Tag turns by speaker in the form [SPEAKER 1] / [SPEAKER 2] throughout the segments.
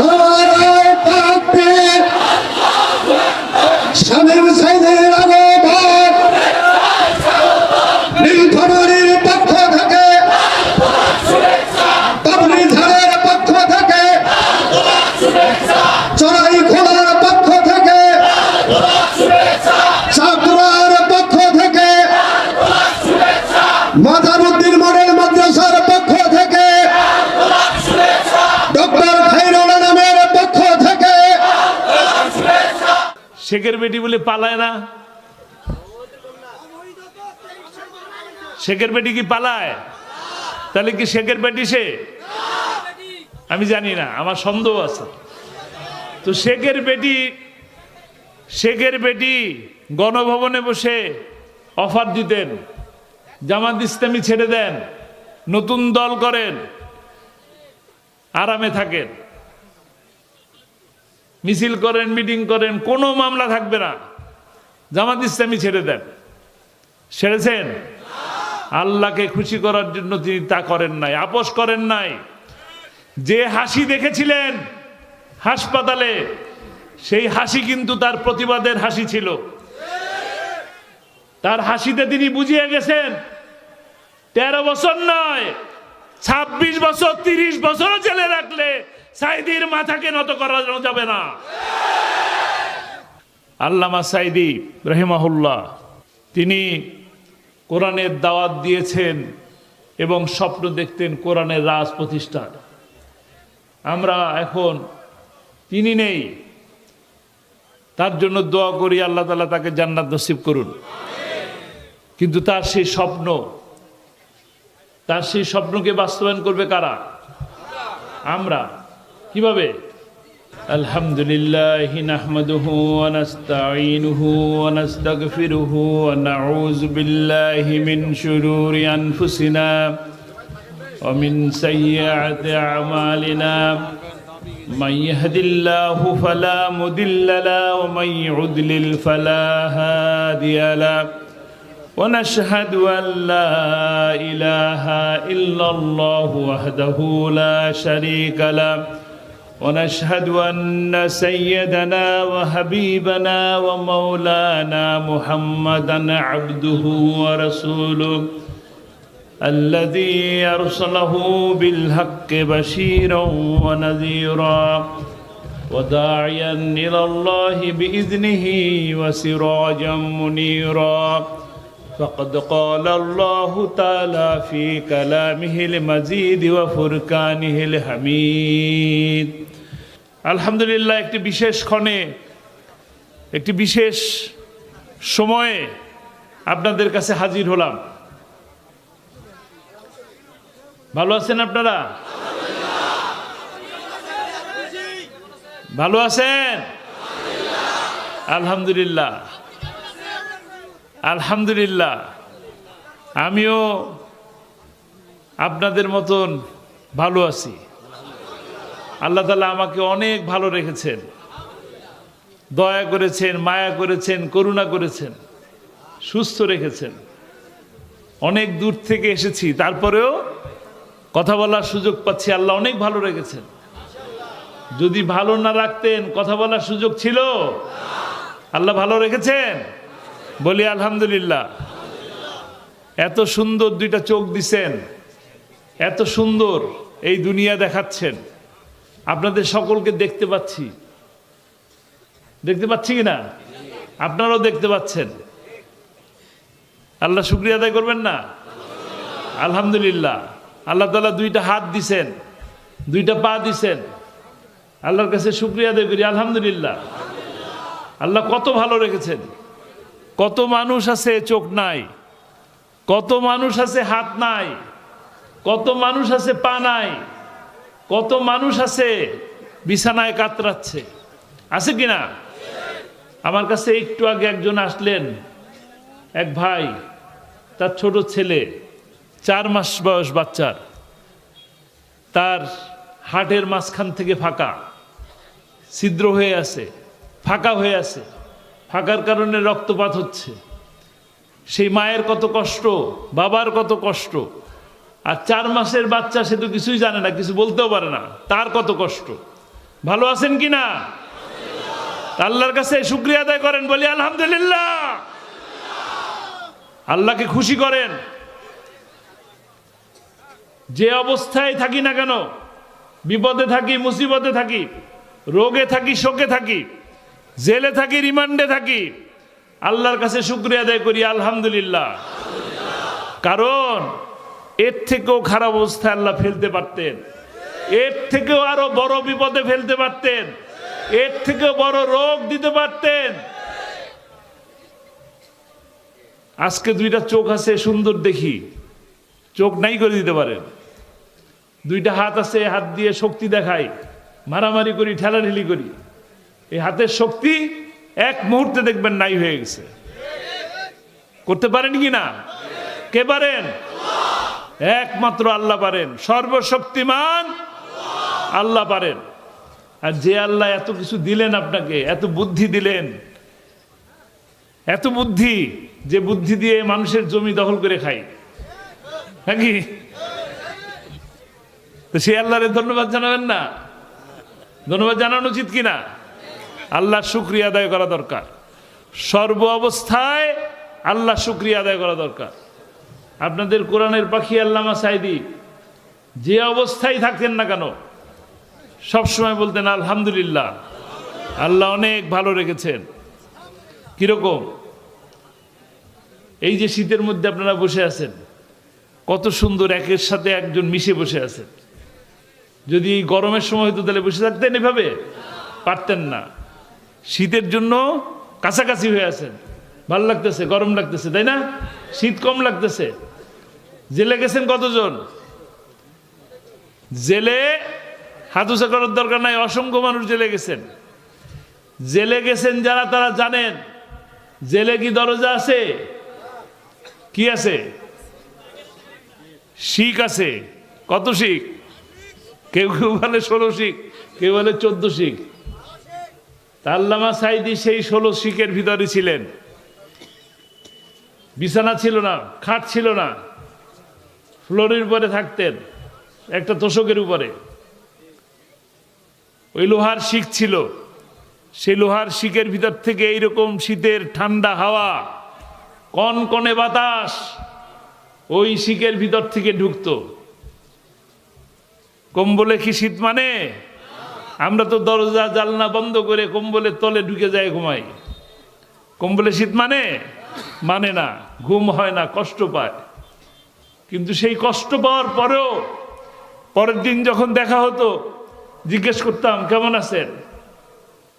[SPEAKER 1] Hello.
[SPEAKER 2] শেখের বেটি বলে পালায় না? শেখের বেটি কি পালায়? তাহলে কি শেখের বেটি সে? আমি জানি না, আমার সন্দেহ আছে। তো শেখের বেটি শেখের বেটি গণভবনে বসে অফার দিতেন, জামাত ইসলামী ছেড়ে দেন, নতুন দল করেন, আরামে থাকেন। মিছিল করেন, মিটিং করেন, কোনো মামলা থাকবে না। জামাত ইসলামী ছেড়ে দেন। ছেড়েছেন? আল্লাহকে খুশি করার জন্য তিনি তা করেন নাই, আপোষ করেন নাই। যে হাসি দেখেছিলেন হাসপাতালে, সেই হাসি কিন্তু তার প্রতিবাদের হাসি ছিল। তার হাসিতে তিনি বুঝিয়ে গেছেন, তেরো বছর নয়, ছাব্বিশ বছর, তিরিশ বছরও জেলে রাখলে সাইদির মাথাকে নত করা যাবে না। আল্লামা সাইদি রহিমাহুল্লাহ, তিনি কোরআনের দাওয়াত দিয়েছেন এবং স্বপ্ন দেখতেন কোরআনের রাজ প্রতিষ্ঠার। আমরা এখন তিনি নেই। তার জন্য দোয়া করি, আল্লাহ তালা তাকে জান্নাত নসিব করুন। কিন্তু তার সেই স্বপ্ন, তার সেই স্বপ্নকে বাস্তবায়ন করবে কারা? আমরা। কীভাবে الحمد لله نحمده ونستعينه ونستغفره ونعوذ بالله من شرور أنفسنا ومن سيئات أعمالنا من يهد الله فلا مدل له ومن يعدلل فلا هادي له ونشهد أن لا إله إلا الله وحده لا شريك له ونشهد أن سيدنا وحبيبنا ومولانا محمدا عبده ورسوله الذي أرسله بالحق بشيرا ونذيرا وداعيا إلى الله بإذنه وسراجا منيرا فقد قال الله تعالى في كلامه المزيد وفرقانه الحميد. আলহামদুলিল্লাহ, একটি বিশেষ ক্ষণে, একটি বিশেষ সময়ে আপনাদের কাছে হাজির হলাম। ভালো আছেন আপনারা? ভালো আছেন? আলহামদুলিল্লাহ। আলহামদুলিল্লাহ। আমিও আপনাদের মতন ভালো আছি। আল্লাহ তালা আমাকে অনেক ভালো রেখেছেন। দয়া করেছেন, মায়া করেছেন, করুণা করেছেন, সুস্থ রেখেছেন। অনেক দূর থেকে এসেছি, তারপরেও কথা বলার সুযোগ পাচ্ছি, আল্লাহ অনেক ভালো রেখেছেন। যদি ভালো না রাখতেন, কথা বলার সুযোগ ছিল? আল্লাহ ভালো রেখেছেন? বলি আলহামদুলিল্লাহ। এত সুন্দর দুইটা চোখ দিছেন, এত সুন্দর এই দুনিয়া দেখাচ্ছেন। আপনাদের সকলকে দেখতে পাচ্ছি। দেখতে পাচ্ছি কি না আপনারাও দেখতে পাচ্ছেন। আল্লাহ শুক্রিয়া আদায় করবেন না? আলহামদুলিল্লাহ। আল্লাহ তালা দুইটা হাত দিছেন, দুইটা পা দিছেন। আল্লাহর কাছে শুক্রিয়া আদায় করি, আলহামদুলিল্লাহ। আল্লাহ কত ভালো রেখেছেন। কত মানুষ আছে চোখ নাই, কত মানুষ আছে হাত নাই, কত মানুষ আছে পা নাই। কত মানুষ আছে বিছানায় কাতরাচ্ছে? আছে কি না আমার কাছে একটু আগে একজন আসলেন, এক ভাই, তার ছোট ছেলে, চার মাস বয়স বাচ্চার। তার হাটের মাঝখান থেকে ফাঁকা, ছিদ্র হয়ে আছে, ফাঁকা হয়ে আছে। ফাঁকার কারণে রক্তপাত হচ্ছে। সেই মায়ের কত কষ্ট, বাবার কত কষ্ট আর চার মাসের বাচ্চা সে তো কিছুই জানে না, কিছু বলতেও পারে না। তার কত কষ্ট? ভালো আছেন কি না? আল্লাহর কাছে শুক্রিয়া আদায় করেন, বলি, আলহামদুলিল্লাহ। আল্লাহকে খুশি করেন। যে অবস্থায় থাকি না কেন, বিপদে থাকি, মুসিবতে থাকি, রোগে থাকি, শোকে থাকি, জেলে থাকি, রিমান্ডে থাকি, আল্লাহর কাছে শুক্রিয়া আদায় করি, আলহামদুলিল্লাহ। কারণ এর থেকেও খারাপ অবস্থায় আল্লাহ ফেলতে পারতেন। এর থেকেও আরও বড় বিপদে ফেলতে পারতেন। এর থেকেও বড় রোগ দিতে পারতেন। আজকে দুইটা চোখ আছে সুন্দর দেখি। চোখ নাই করে দিতে পারেন। দুইটা হাত আছে হাত দিয়ে শক্তি দেখাই। মারামারি করি, ঠেলাঠেলি করি। এই হাতের শক্তি এক মুহূর্তে দেখবেন নাই হয়ে গেছে। করতে পারেন কি না? কে পারেন? একমাত্র আল্লাহ পারেন। সর্বশক্তিমান আল্লাহ পারেন। আর যে আল্লাহ এত কিছু দিলেন আপনাকে, এত বুদ্ধি দিলেন, এত বুদ্ধি, যে বুদ্ধি দিয়ে মানুষের জমি দখল করে খায়। নাকি? তো সে আল্লাহরে ধন্যবাদ জানাবেন না? ধন্যবাদ জানানো উচিত কিনা? আল্লাহ শুক্রিয়া আদায় করা দরকার। সর্ব অবস্থায় আল্লাহ শুক্রিয়া আদায় করা দরকার। আপনাদের কোরআনের পাখি আল্লামা সাইদি, যে অবস্থায় থাকতেন না কেন সবসময় বলতেন, আলহামদুলিল্লাহ, আল্লাহ অনেক ভালো রেখেছেন। কীরকম? এই যে শীতের মধ্যে আপনারা বসে আছেন, কত সুন্দর একের সাথে একজন মিশে বসে আছেন। যদি গরমের সময় হতো তাহলে বসে থাকতেন এভাবে? পারতেন না। শীতের জন্য কাছাকাছি হয়ে আছেন। ভালো লাগতেছে, গরম লাগতেছে, তাই না? শীত কম লাগতেছে। জেলে গেছেন কতজন? জেলে হাতুসা করার দরকার নাই, অসংখ্য মানুষ জেলে গেছেন। জেলে গেছেন যারা, তারা জানেন। জেলে কি দরজা আছে? কি আছে? শিখ আছে। কত শিখ? কেউ কেউ বলে ষোলো শিখ, কেউ বলে চোদ্দ শিখ। তা আল্লামা সাইদি সেই ষোলো শিখের ভিতরে ছিলেন। বিছানা ছিল না, খাট ছিল না। ফ্লোরের উপরে থাকতেন, একটা তোষকের উপরে। ওই লোহার শিখ ছিল, সেই লোহার শিখের ভিতর থেকে এইরকম শীতের ঠান্ডা হাওয়া, কনকনে বাতাস, ওই শিখের ভিতর থেকে ঢুকতো। কম্বলে কি শীত মানে? আমরা তো দরজা জালনা বন্ধ করে কম্বলের তলে ঢুকে যায় ঘুমাই। কম্বলে শীত মানে? মানে না, ঘুম হয় না, কষ্ট পায়। কিন্তু সেই কষ্ট পাওয়ার পরেও, পরের দিন যখন দেখা হতো, জিজ্ঞেস করতাম, কেমন আছেন?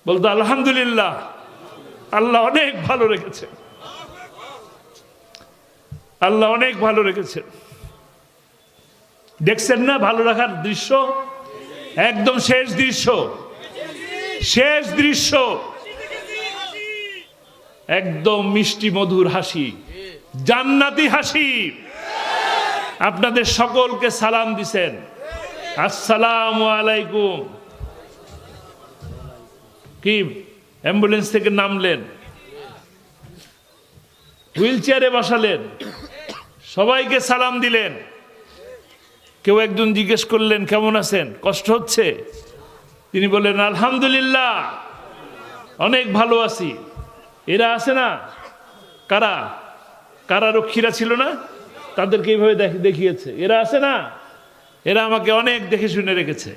[SPEAKER 2] বলতো, আলহামদুলিল্লাহ, আল্লাহ অনেক ভালো রেখেছে আল্লাহ অনেক ভালো রেখেছেন। দেখছেন না ভালো রাখার দৃশ্য? একদম শেষ দৃশ্য। শেষ দৃশ্য। একদম মিষ্টি মধুর হাসি, জান্নাতি হাসি। আপনাদের সকলকে সালাম দিছেন। আসসালাম আলাইকুম। কি, অ্যাম্বুলেন্স থেকে নামলেন? হুইল চেয়ারে বসালেন? সবাইকে সালাম দিলেন? কেউ একজন জিজ্ঞেস করলেন, কেমন আছেন? কষ্ট হচ্ছে? তিনি বললেন, আলহামদুলিল্লাহ, অনেক ভালো আছি। এরা আছে না? কারা? কারা রক্ষীরা ছিল না? তাদেরকে এইভাবে দেখ- দেখিয়েছে। এরা আছে না? এরা আমাকে অনেক দেখে শুনে রেখেছে।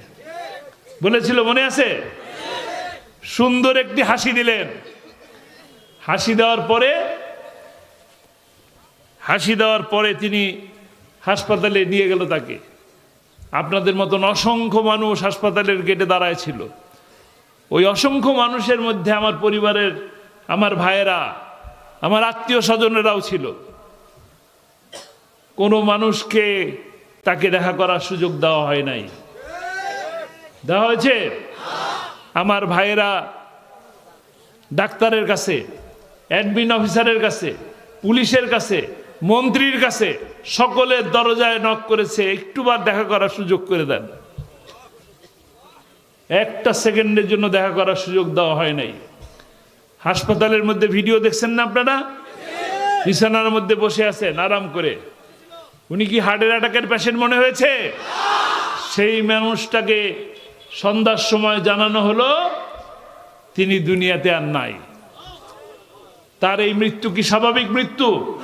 [SPEAKER 2] বলেছিল, মনে আছে? সুন্দর একটি হাসি দিলেন। হাসি দেওয়ার পরে, হাসি দেওয়ার পরে তিনি হাসপাতালে নিয়ে গেল তাকে। আপনাদের মতন অসংখ্য মানুষ হাসপাতালের গেটে দাঁড়ায় ছিল। ওই অসংখ্য মানুষের মধ্যে আমার পরিবারের, আমার ভাইয়েরা, আমার আত্মীয় স্বজনেরাও ছিল। কোনো মানুষকে তাকে দেখা করার সুযোগ দেওয়া হয় নাই। দেওয়া হয়েছে? আমার ভাইয়েরা ডাক্তারের কাছে অ্যাডমিন অফিসারের কাছে, পুলিশের কাছে, মন্ত্রীর কাছে সকলের দরজায় নক করেছে একটুবার দেখা করার সুযোগ করে দেন। একটা সেকেন্ডের জন্য দেখা করার সুযোগ দেওয়া হয় নাই। হাসপাতালের মধ্যে ভিডিও দেখছেন না আপনারা? বিছানার মধ্যে বসে আছেন, আরাম করে। উনি কি হার্টের অ্যাটাকের পেশেন্ট মনে হয়েছে? সেই মানুষটাকে সন্ধ্যার সময় জানানো হলো, তিনি দুনিয়াতে আর নাই। তার এই মৃত্যু কি স্বাভাবিক মৃত্যু?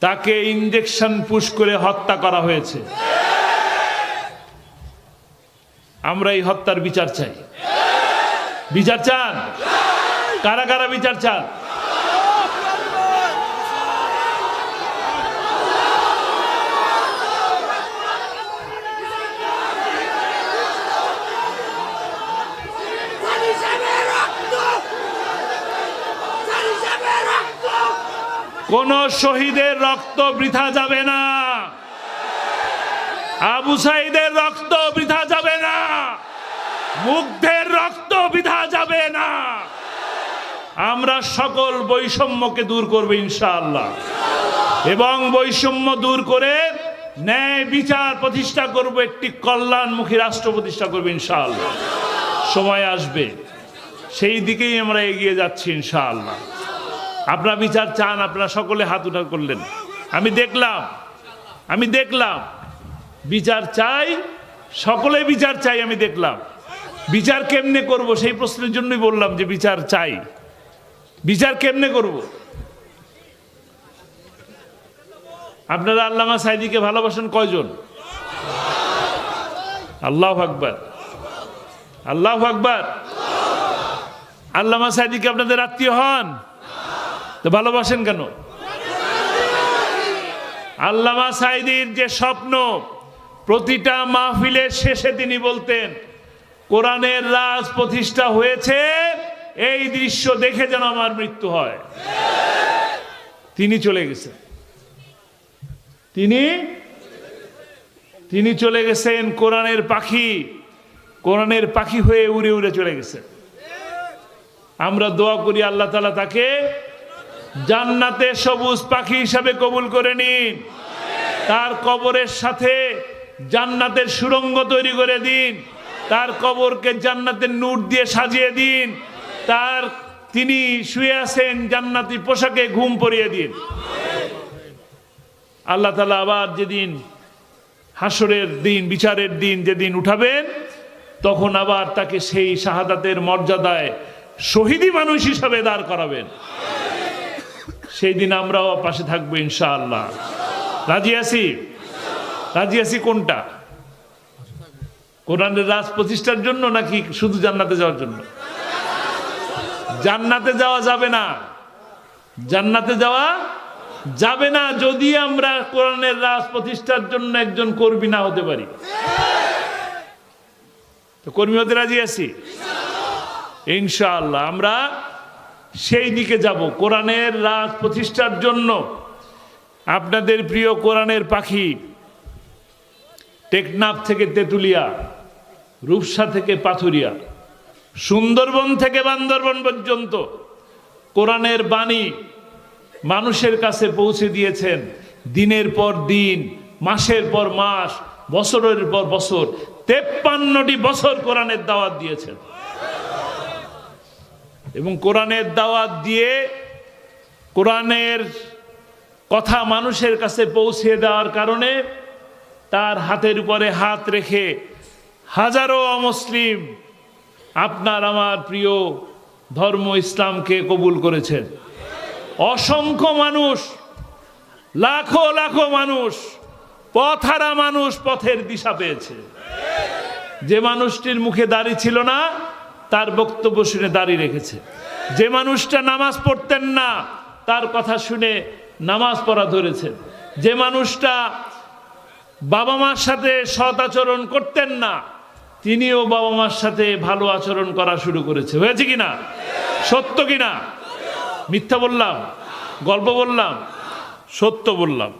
[SPEAKER 2] তাকে ইঞ্জেকশন পুশ করে হত্যা করা হয়েছে। আমরা এই হত্যার বিচার চাই। বিচার চান? কারা কারা বিচার চান
[SPEAKER 3] Sali যাবে রক্ত Sali যাবে রক্ত
[SPEAKER 2] কোন শহীদের রক্ত বৃথা যাবে না। আবু সাইদের রক্ত বৃথা যাবে না। মুগ্ধের রক্ত বৃথা যাবে না। আমরা সকল বৈষম্যকে দূর করব ইনশাআল্লাহ। এবং বৈষম্য দূর করে ন্যায় বিচার প্রতিষ্ঠা করব, একটি কল্যাণমুখী রাষ্ট্র প্রতিষ্ঠা করব ইনশাআল্লাহ। সময় আসবে, সেই দিকেই আমরা এগিয়ে যাচ্ছি ইনশাআল্লাহ। আপনারা বিচার চান, আপনারা সকলে হাত উঠা করলেন। আমি দেখলাম আমি দেখলাম, বিচার চাই, সকলে বিচার চাই আমি দেখলাম। বিচার কেমনে করব সেই প্রশ্নের জন্যই বললাম যে বিচার চাই। বিচার কেমনে করব? আপনারা আল্লামা সাইদিকে ভালোবাসেন কয়জন? আল্লাহ আকবার। আল্লাহ আকবার। আল্লামা সাইদিকে আপনাদের আত্মীয় হন? তো ভালোবাসেন কেন? আল্লামা সাইদির যে স্বপ্ন, প্রতিটা মাহফিলের শেষে তিনি বলতেন, কোরআনের রাজ প্রতিষ্ঠা হয়েছে, এই দৃশ্য দেখে যেন আমার মৃত্যু হয়। তিনি চলে গেছেন। তিনি? তিনি চলে গেছেন কোরআনের পাখি কোরআনের পাখি হয়ে উড়ে উড়ে চলে গেছেন। আমরা দোয়া করি আল্লাহ তালা তাকে জান্নাতে সবুজ পাখি হিসাবে কবুল করে নিন। তার কবরের সাথে জান্নাতের সুরঙ্গ তৈরি করে দিন। তার কবরকে জান্নাতের নূর দিয়ে সাজিয়ে দিন। তার তিনি শুয়ে আছেন জান্নাতি পোশাকে ঘুম পরিয়ে দিন। আল্লাহ তালা আবার যেদিন হাসরের দিন, বিচারের দিন যেদিন উঠাবেন, তখন আবার তাকে সেই শাহাদাতের মর্যাদায় শহীদি মানুষ হিসাবে দাঁড় করাবেন। সেই দিন আমরাও পাশে থাকব, ইনশাআল্লাহ। রাজি আছি? রাজি আছি কোনটা? কোরআনের রাজ প্রতিষ্ঠার জন্য নাকি শুধু জান্নাতে যাওয়ার জন্য? জান্নাতে যাওয়া যাবে না। জান্নাতে যাওয়া যাবে না যদি আমরা কোরআনের রাজ প্রতিষ্ঠার জন্য একজন কর্মী না হতে পারি। তো কর্মী হতে রাজি আছি? ইনশাআল্লাহ, আমরা সেই দিকে যাব। কোরআনের রাজ প্রতিষ্ঠার জন্য আপনাদের প্রিয় কোরআনের পাখি, টেকনাফ থেকে তেঁতুলিয়া, রূপসা থেকে পাথুরিয়া, সুন্দরবন থেকে বান্দরবন পর্যন্ত কোরআনের বাণী মানুষের কাছে পৌঁছে দিয়েছেন। দিনের পর দিন, মাসের পর মাস, বছরের পর বছর, তেপ্পান্নটি বছর কোরআনের দাওয়াত দিয়েছেন। এবং কোরআনের দাওয়াত দিয়ে কোরআনের কথা মানুষের কাছে পৌঁছে দেওয়ার কারণে তার হাতের উপরে হাত রেখে হাজারো অমুসলিম আপনার আমার প্রিয় ধর্ম ইসলামকে কবুল করেছেন। অসংখ্য মানুষ, লাখো লাখো মানুষ পথহারা মানুষ পথের দিশা পেয়েছে। যে মানুষটির মুখে দাড়ি ছিল না তার বক্তব্য শুনে দাঁড়িয়ে রেখেছে। যে মানুষটা নামাজ পড়তেন না, তার কথা শুনে নামাজ পড়া ধরেছেন। যে মানুষটা বাবা মার সাথে সৎ আচরণ করতেন না, তিনিও বাবা মার সাথে ভালো আচরণ করা শুরু করেছে। হয়েছে কি না সত্য কি না মিথ্যা বললাম? গল্প বললাম? সত্য বললাম।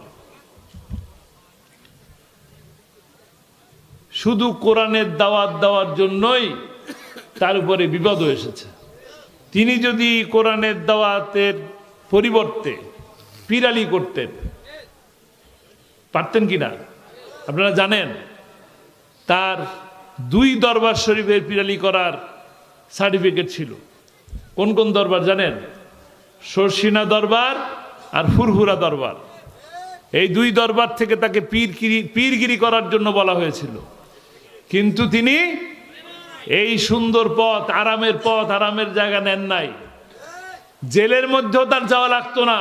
[SPEAKER 2] শুধু কোরআনের দাওয়াত দেওয়ার জন্যই তার উপরে বিপদ এসেছে। তিনি যদি কোরআনের দাওয়াতের পরিবর্তে পিরালি করতেন, পারতেন কি না আপনারা জানেন, তার দুই দরবার শরীফের পিরালি করার সার্টিফিকেট ছিল। কোন কোন দরবার জানেন? সরসিনা দরবার আর ফুরফুরা দরবার। এই দুই দরবার থেকে তাকে পীরগিরি পীরগিরি করার জন্য বলা হয়েছিল। কিন্তু তিনি এই সুন্দর পথ, আরামের পথ, আরামের জায়গা নেন নাই। জেলের মধ্যেও তার যাওয়া লাগতো না,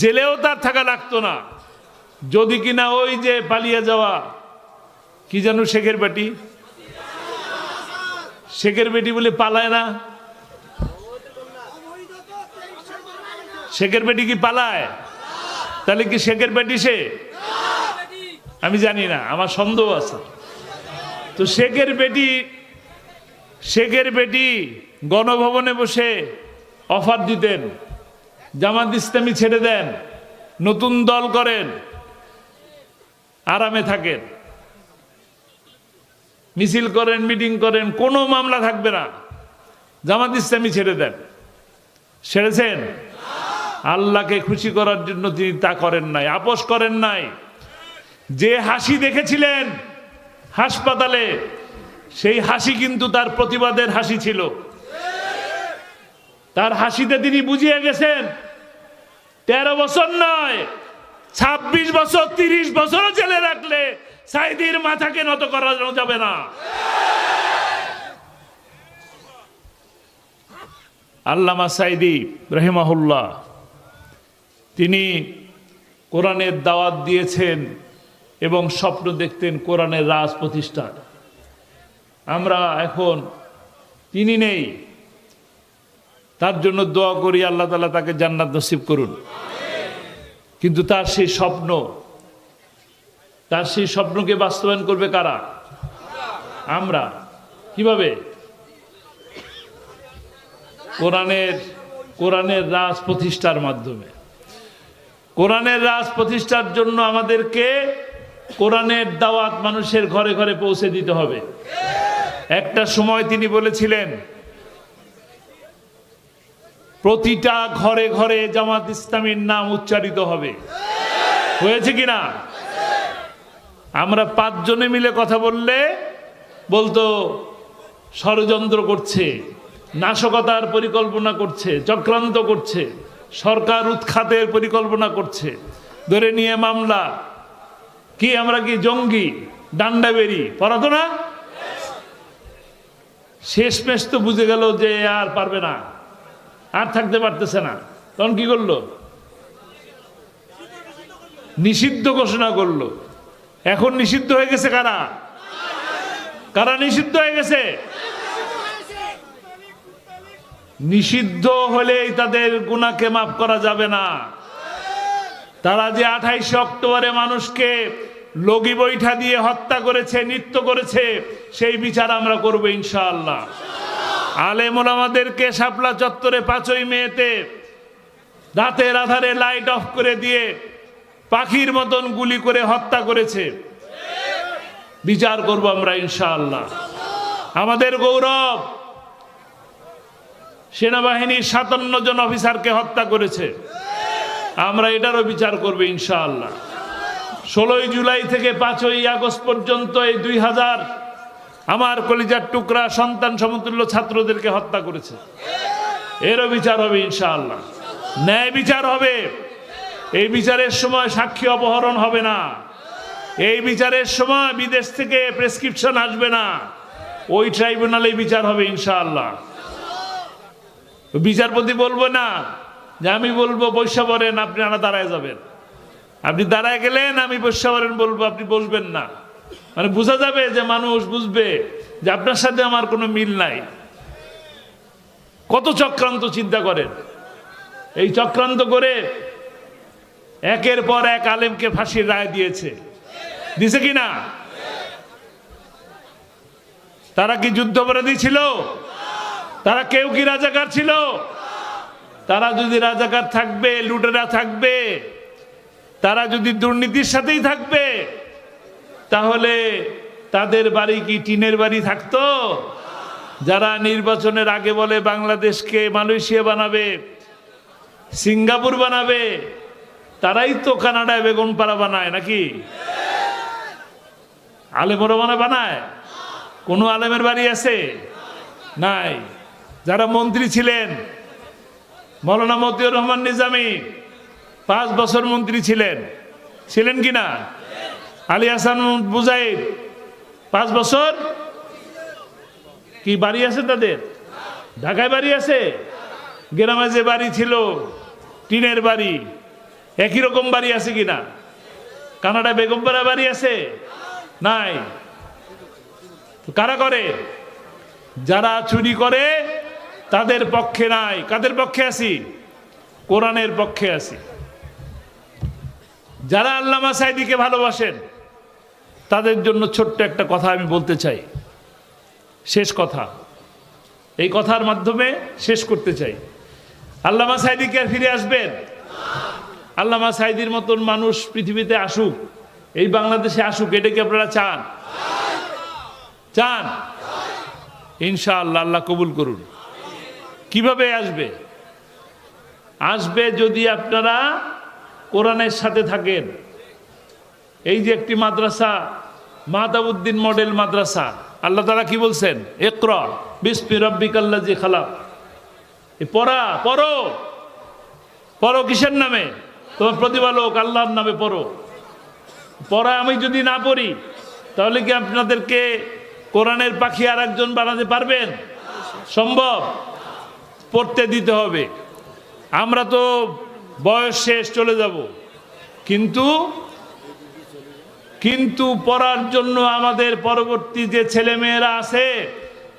[SPEAKER 2] জেলেও তার থাকা লাগতো না। যদি কিনা ওই যে পালিয়ে যাওয়া, কি জানো শেখের বেটি? শেখের বেটি বলে পালায় না? শেখের বেটি কি পালায়? তাহলে কি শেখের বেটি সে? আমি জানি না, আমার সন্দেহ আছে। তো শেখের বেটি শেখের বেটি গণভবনে বসে অফার দিতেন, জামাত ইসলামী ছেড়ে দেন, নতুন দল করেন, আরামে থাকেন। মিছিল করেন, মিটিং করেন, কোনো মামলা থাকবে না। জামাত ইসলামী ছেড়ে দেন। ছেড়েছেন? আল্লাহকে খুশি করার জন্য তিনি তা করেন নাই, আপোষ করেন নাই। যে হাসি দেখেছিলেন হাসপাতালে সেই হাসি কিন্তু তার প্রতিবাদের হাসি ছিল। তার হাসিতে তিনি বুঝিয়ে গেছেন, তেরো বছর নয়, ছাব্বিশ বছর, তিরিশ বছরও জেলে রাখলে সাইদির মাথাকে নত করা যাবে না। আল্লামা সাইদি রহিমাহুল্লাহ, তিনি কোরআনের দাওয়াত দিয়েছেন এবং স্বপ্ন দেখতেন কোরআনের রাজ প্রতিষ্ঠার। আমরা এখন তিনি নেই। তার জন্য দোয়া করি আল্লাহ তালা তাকে জান্নাত নসিব করুন। কিন্তু তার সেই স্বপ্ন, তার সেই স্বপ্নকে বাস্তবায়ন করবে কারা? আমরা। কীভাবে? কোরআনের কোরআনের রাজ প্রতিষ্ঠার মাধ্যমে। কোরআনের রাজ প্রতিষ্ঠার জন্য আমাদেরকে কোরআনের দাওয়াত মানুষের ঘরে ঘরে পৌঁছে দিতে হবে। একটা সময় তিনি বলেছিলেন, প্রতিটা ঘরে ঘরে জামাত ইসলামীর নাম উচ্চারিত হবে। হয়েছে কিনা আমরা পাঁচজনে মিলে কথা বললে বলতো, ষড়যন্ত্র করছে, নাশকতার পরিকল্পনা করছে, চক্রান্ত করছে, সরকার উৎখাতের পরিকল্পনা করছে। ধরে নিয়ে মামলা, কি আমরা কি জঙ্গি ডান্ডা বেরি পড়াতো না? শেষমেশ তো বুঝে গেল যে আর পারবে না। আর থাকতে পারতেছে না। তখন কি করল? নিষিদ্ধ ঘোষণা করল। এখন নিষিদ্ধ হয়ে গেছে কারা? কারা নিষিদ্ধ হয়ে গেছে? নিষিদ্ধ হলেই তাদের গুণাকে মাফ করা যাবে না। তারা যে আঠাইশে অক্টোবরে মানুষকে লগি বৈঠা দিয়ে হত্যা করেছে, নৃত্য করেছে সেই বিচার আমরা করব ইনশাআল্লাহ। আলেমুল আমাদেরকে শাপলা চত্বরে পাঁচই মেয়েতে রাতের আধারে লাইট অফ করে দিয়ে পাখির মতন গুলি করে হত্যা করেছে। বিচার করব আমরা ইনশাআল্লাহ। আমাদের গৌরব সেনাবাহিনীর সাতান্ন জন অফিসারকে হত্যা করেছে। আমরা এটারও বিচার করব ইনশাআল্লাহ। ষোলোই জুলাই থেকে পাঁচই আগস্ট পর্যন্ত এই দুই হাজার আমার কলিজার টুকরা সন্তান সমতুল্য ছাত্রদেরকে হত্যা করেছে। এরও বিচার হবে ইনশাআল্লাহ। ন্যায় বিচার হবে। এই বিচারের সময় সাক্ষী অপহরণ হবে না। এই বিচারের সময় বিদেশ থেকে প্রেসক্রিপশন আসবে না। ওই ট্রাইব্যুনালে বিচার হবে ইনশাআল্লাহ। বিচারপতি বলব না, যে আমি বলব বৈশা বলেন আপনি আনা দাঁড়ায় যাবেন। আপনি দাঁড়ায় গেলেন, আমি বৈশা বলেন বলব, আপনি বসবেন না। মানে বোঝা যাবে যে মানুষ বুঝবে যে আপনার সাথে আমার কোনো মিল নাই। কত চক্রান্ত চিন্তা করেন। এই চক্রান্ত করে একের পর এক আলেমকে ফাঁসির রায় দিয়েছে। দিছে কি না? তারা কি যুদ্ধপরাধী ছিল? তারা কেউ কি রাজাকার ছিল? তারা যদি রাজাকার থাকবে, লুটেরা থাকবে, তারা যদি দুর্নীতির সাথেই থাকবে তাহলে তাদের বাড়ি কি টিনের বাড়ি থাকতো? যারা নির্বাচনের আগে বলে বাংলাদেশকে মালয়েশিয়া বানাবে, সিঙ্গাপুর বানাবে, তারাই তো কানাডায় বেগুন পাড়া বানায় নাকি? আলেমরা মানে বানায়? কোনো আলেমের বাড়ি আছে? নাই। যারা মন্ত্রী ছিলেন, মৌলানা মতিউর রহমান নিজামী, পাঁচ বছর মন্ত্রী ছিলেন। ছিলেন কি না? আলী হাসান বুজাইদ পাঁচ বছর? কি বাড়ি আছে তাদের? ঢাকায় বাড়ি আছে? গ্রামে যে বাড়ি ছিল, টিনের বাড়ি, একই রকম বাড়ি আছে কিনা কানাডা বেগমপাড়া বাড়ি আছে? নাই। কারা করে? যারা চুরি করে, তাদের পক্ষে নাই। কাদের পক্ষে আছি? কোরআনের পক্ষে আছি। যারা আল্লামা সাইদিকে ভালোবাসেন তাদের জন্য ছোট্ট একটা কথা আমি বলতে চাই। শেষ কথা। এই কথার মাধ্যমে শেষ করতে চাই। আল্লামা সাইদি কি ফিরে আসবেন? আল্লামা সাইদির মতন মানুষ পৃথিবীতে আসুক, এই বাংলাদেশে আসুক, এটা কি আপনারা চান? চান? ইনশাআল্লাহ, আল্লাহ কবুল করুন। কীভাবে আসবে? আসবে যদি আপনারা কোরআনের সাথে থাকেন। এই যে একটি মাদ্রাসা মাহতাবুদ্দিন মডেল মাদ্রাসা, আল্লাহ তারা কি বলছেন? একর বিসমি রব্বিকাল্লা যে খালাক পড়া, পড়ো। পড়ো কিসের নামে? তোমার প্রতিপালক আল্লাহর নামে পড়ো। পড়া আমি যদি না পড়ি, তাহলে কি আপনাদেরকে কোরআনের পাখি আর একজন বানাতে পারবেন? সম্ভব। পড়তে দিতে হবে। আমরা তো বয়স শেষ চলে যাব। কিন্তু কিন্তু পড়ার জন্য আমাদের পরবর্তী যে ছেলেমেয়েরা আছে,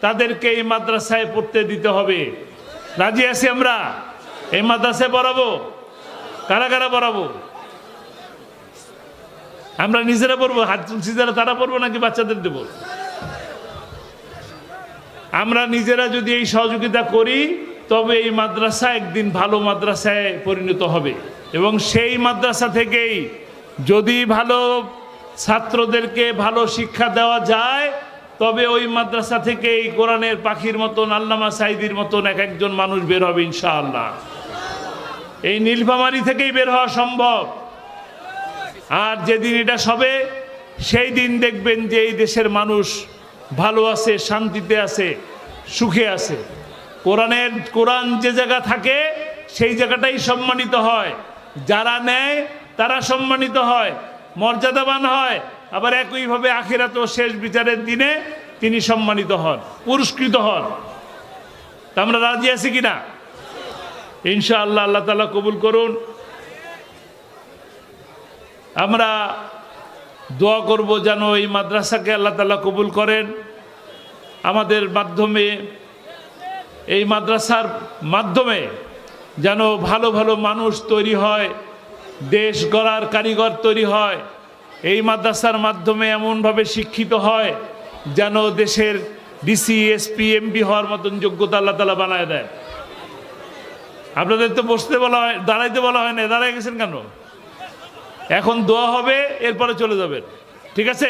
[SPEAKER 2] তাদেরকে এই মাদ্রাসায় পড়তে দিতে হবে। রাজি আছি আমরা? এই মাদ্রাসায় পড়াবো? কারা কারা পড়াবো? আমরা নিজেরা পড়ব? হাত তুলছি যারা, তারা পড়ব নাকি বাচ্চাদের দেবো? আমরা নিজেরা যদি এই সহযোগিতা করি, তবে এই মাদ্রাসা একদিন ভালো মাদ্রাসায় পরিণত হবে। এবং সেই মাদ্রাসা থেকেই যদি ভালো ছাত্রদেরকে ভালো শিক্ষা দেওয়া যায়, তবে ওই মাদ্রাসা থেকেই কোরআনের পাখির মতন, আল্লামা সাইদির মতন এক একজন মানুষ বের হবে ইনশাআল্লাহ। এই নীলফামারি থেকেই বের হওয়া সম্ভব। আর যেদিন এটা সবে, সেই দিন দেখবেন যে এই দেশের মানুষ ভালো আছে, শান্তিতে আছে, সুখে আছে। কোরআনের, কোরআন যে জায়গা থাকে, সেই জায়গাটাই সম্মানিত হয়। যারা নেয়, তারা সম্মানিত হয়। মর্যাদাবান হয়। আবার একইভাবে আখিরাত ও শেষ বিচারের দিনে তিনি সম্মানিত হন, পুরস্কৃত হন। তা আমরা রাজি আছি কিনা? ইনশাআল্লাহ আল্লাহ তালা কবুল করুন। আমরা দোয়া করব যেন এই মাদ্রাসাকে আল্লাহ তালা কবুল করেন। আমাদের মাধ্যমে, এই মাদ্রাসার মাধ্যমে যেন ভালো ভালো মানুষ তৈরি হয়। দেশ গড়ার কারিগর তৈরি হয়। এই মাদ্রাসার মাধ্যমে এমনভাবে শিক্ষিত হয় যেন দেশের ডিসি, এসপি, এমপি হওয়ার মতন যোগ্যতা আল্লাহ তালা বানায় দেয়। আপনাদের তো বসতে বলা হয়, দাঁড়াইতে বলা হয় না, দাঁড়ায় গেছেন কেন? এখন দোয়া হবে, এরপরে চলে যাবেন। ঠিক আছে?